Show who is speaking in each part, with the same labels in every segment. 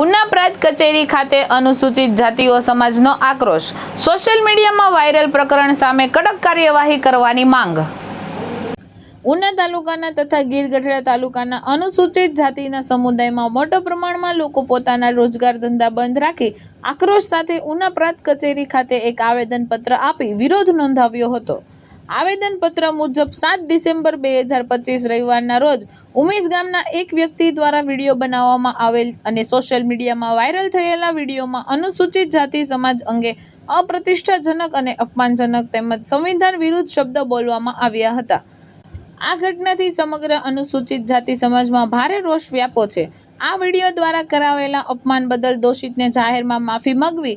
Speaker 1: ઉના પ્રાંત કચેરી ખાતે અનુસૂચિત જાતિઓ સમાજનો આક્રોશ. સોશિયલ મીડિયામાં વાયરલ પ્રકરણ સામે કડક કાર્યવાહી કરવાની માંગ. ઉના તાલુકાના તથા ગીર ગઢડા તાલુકાના અનુસૂચિત જાતિના સમુદાયમાં મોટા પ્રમાણમાં લોકો પોતાના રોજગાર ધંધા બંધ રાખી આક્રોશ સાથે ઉના પ્રાંત કચેરી ખાતે એક આવેદનપત્ર આપી વિરોધ નોંધાવ્યો હતો. આવેદનપત્ર મુજબ સાત ડિસેમ્બર બે હજાર પચીસ રવિવારના રોજ ઉમેશ ગામના એક વ્યક્તિ દ્વારા વીડિયો બનાવવામાં આવેલ અને સોશિયલ મીડિયામાં વાયરલ થયેલા વિડીયોમાં અનુસૂચિત જાતિ સમાજ અંગે અપ્રતિષ્ઠાજનક અને અપમાનજનક તેમજ સંવિધાન વિરુદ્ધ શબ્દ બોલવામાં આવ્યા હતા. આ ઘટનાથી સમગ્ર અનુસૂચિત જાતિ સમાજમાં ભારે રોષ વ્યાપો છે. આ વીડિયો દ્વારા કરાવેલા અપમાન બદલ દોષિતને જાહેરમાં માફી માંગવી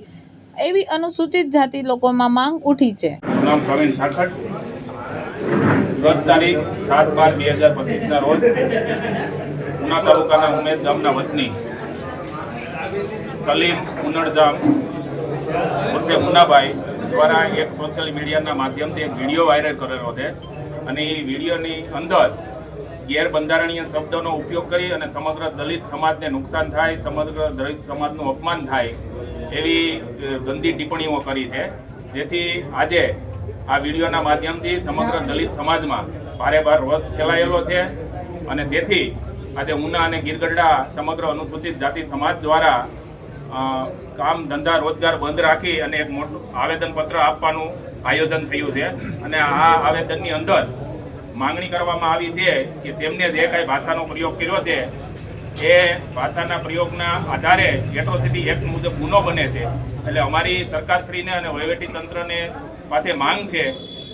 Speaker 1: એવી અનુસૂચિત જાતિ લોકોમાં માંગ ઉઠી છે.
Speaker 2: નામ ગત તારીખ સાત બાર બે હજાર પચીસના રોજ ઉના તાલુકાના ઉમેશ ગામના વતની સલીમ ઉનડધામ ઉર્ફે મુનાભાઈ દ્વારા એક સોશિયલ મીડિયાના માધ્યમથી એક વીડિયો વાયરલ કરેલો છે. અને એ વિડીયોની અંદર ગેરબંધારણીય શબ્દોનો ઉપયોગ કરી અને સમગ્ર દલિત સમાજને નુકસાન થાય, સમગ્ર દલિત સમાજનું અપમાન થાય એવી ગંદી ટિપ્પણીઓ કરી છે. જેથી આજે આ વિડીયોના માધ્યમથી સમગ્ર દલિત સમાજમાં ભારે ભાર રોષ ફેલાયેલો છે અને તેથી આજે ઉના અને ગીરગઢડા સમગ્ર અનુસૂચિત જાતિ સમાજ દ્વારા કામ ધંધા રોજગાર બંધ રાખી અને એક મોટું આવેદનપત્ર આપવાનું આયોજન થયું છે. અને આ આવેદનની અંદર માંગણી કરવામાં આવી છે કે તેમને જે કાંઈ ભાષાનો પ્રયોગ કર્યો છે એ ભાષાના પ્રયોગના આધારે એટ્રોસિટી એક્ટ મુજબ ગુનો બને છે. એટલે અમારી સરકારશ્રીને અને વહીવટી તંત્રને પાસે માંગ છે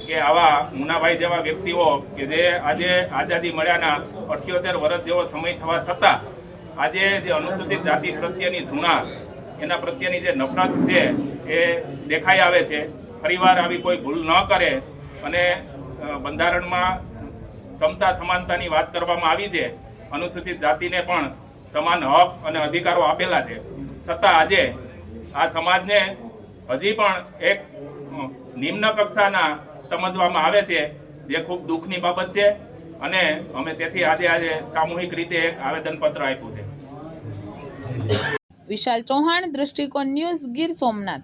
Speaker 2: કે આવા મુનાભાઈ જેવા વ્યક્તિઓ કે જે આજે આઝાદી મળ્યાના અઠ્યોતેર વર્ષ જેવો સમય થવા છતાં આજે જે અનુસૂચિત જાતિ પ્રત્યેની ધૂણા, એના પ્રત્યેની જે નફરત છે એ દેખાઈ આવે છે. ફરીવાર આવી કોઈ ભૂલ ન કરે અને બંધારણમાં ક્ષમતા સમાનતાની વાત કરવામાં આવી છે. અનુસૂચિત જાતિને પણ સમાન હક અને અધિકારો આપેલા છે. છતાં આજે આ સમાજને હજી પણ એક નિમ્ન કક્ષાના સમજવામાં આવે છે, જે ખૂબ દુઃખની બાબત છે અને અમે તેથી આજે આજે સામૂહિક રીતે એક આવેદનપત્ર આપ્યું છે.
Speaker 1: વિશાલ ચૌહાણ, દ્રષ્ટિકોણ ન્યૂઝ ગીર સોમનાથ.